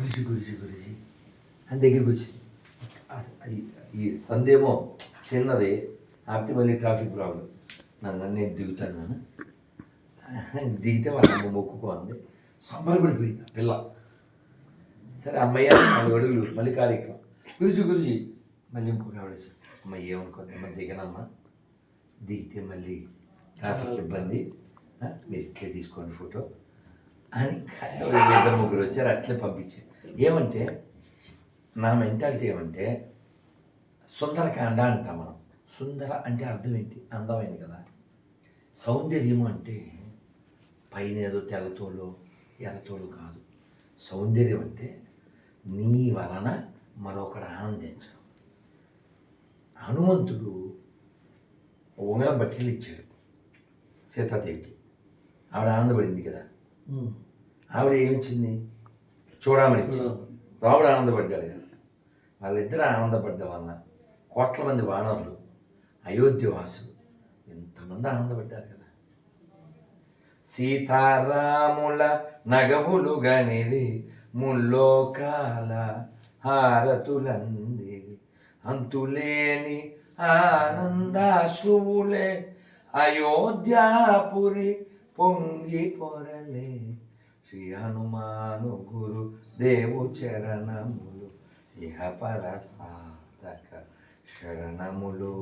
గురుజీ గురుజీ గురుజీ. అని దగ్గరికి వచ్చింది. ఈ సందేమో చిన్నది ఆపితే మళ్ళీ ట్రాఫిక్ ప్రాబ్లం. నన్ను నేను దిగుతాను నన్ను. దిగితే వాళ్ళ అమ్మ మొక్కుకో అంది సంబరపడిపోయింది పిల్ల. సరే అమ్మయ్య నాలుగు అడుగులు మళ్ళీ కార్యక్రమం గురుజీ గురుజీ. మళ్ళీ ఇంకొక ఆవిడ అమ్మ ఏమనుకోద్ది అమ్మ దిగనమ్మా. దిగితే మళ్ళీ ట్రాఫిక్ ఇబ్బంది. మీరు ఇట్లే తీసుకోండి ఫోటో. అని ఇద్దరు ముగ్గురు వచ్చారు అట్లే పంపించారు. ఏమంటే నా మెంటాలిటీ ఏమంటే సుందరకాండ అంటాం మనం. సుందర అంటే అర్థం ఏంటి? అందమైంది కదా. సౌందర్యము అంటే పైన ఏదో తెల్లతోలు ఎర్రతోలు కాదు. సౌందర్యం అంటే నీ వలన మరొకడు ఆనందించడం. హనుమంతుడు ఉంగరం బట్టలు ఇచ్చాడు సీతాదేవికి. ఆవిడ ఆనందపడింది కదా. ఆవిడ ఏమిచ్చింది? చూడమని రాముడు ఆనందపడ్డాడు కదా వాళ్ళిద్దరు ఆనందపడ్డ వల్ల కోట్ల మంది వానరులు అయోధ్య వాసులు ఎంతమంది ఆనందపడ్డారు కదా. సీతారాముల నగములు గనిరి ముల్లోకాల హారతులందిరి అంతులేని ఆనందాశ్రువులే అయోధ్యాపురి పొంగి పొరలే. శ్రీ హనుమాను గురు దేవు చరణములు ఇహపర సాధక శరణములు.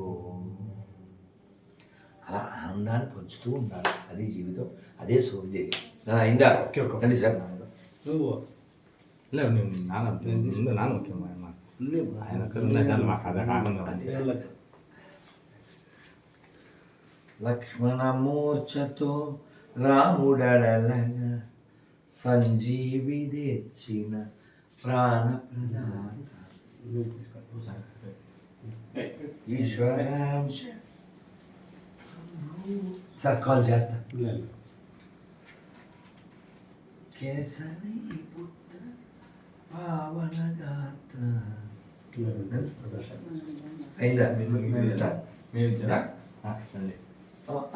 అలా ఆనందాన్ని పంచుతూ ఉండాలి అది జీవితం అదే సౌందర్యం. అయిందా ఓకే ఒక అండి సార్. నువ్వు. లేదు నేను నాన్న నాన్న ఓకే మా ఆయన మాకు అదే ఆనందం సంజీవి తెచ్చిన ప్రాణ ఈశ్వరం సార్ కాల్ చేస్తా కేసరి పుత్ర పావన గాత్ర అయిందా మేము మేము ఇచ్చారా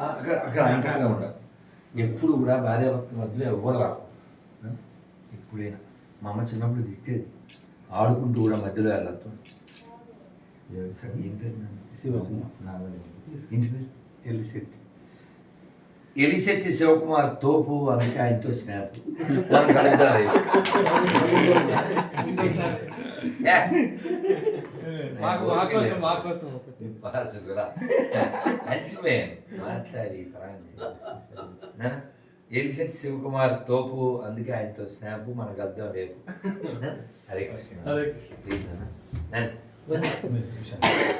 అక్కడ అక్కడ ఇంకా ఉండాలి ఎప్పుడు కూడా భార్యాభర్త మధ్యలో ఎవరు రావు ఇప్పుడైనా మా అమ్మ చిన్నప్పుడు తిట్టేది. ఆడుకుంటూ కూడా మధ్యలో వెళ్ళొద్దు. ఏం పేరు ఎలిశెట్టి. ఎలిశెట్టి శివకుమార్ తోపు అందుకే ఆయనతో స్నాప్ మనం కలుగుతారు మాట్లాడి ప్రాణం. ఎలిశెట్టి శివకుమార్ తోపు అందుకే ఆయనతో స్నాప్ మనకు అర్థం రేపు. హరే కృష్ణ. ప్లీజ్. ఏంటి?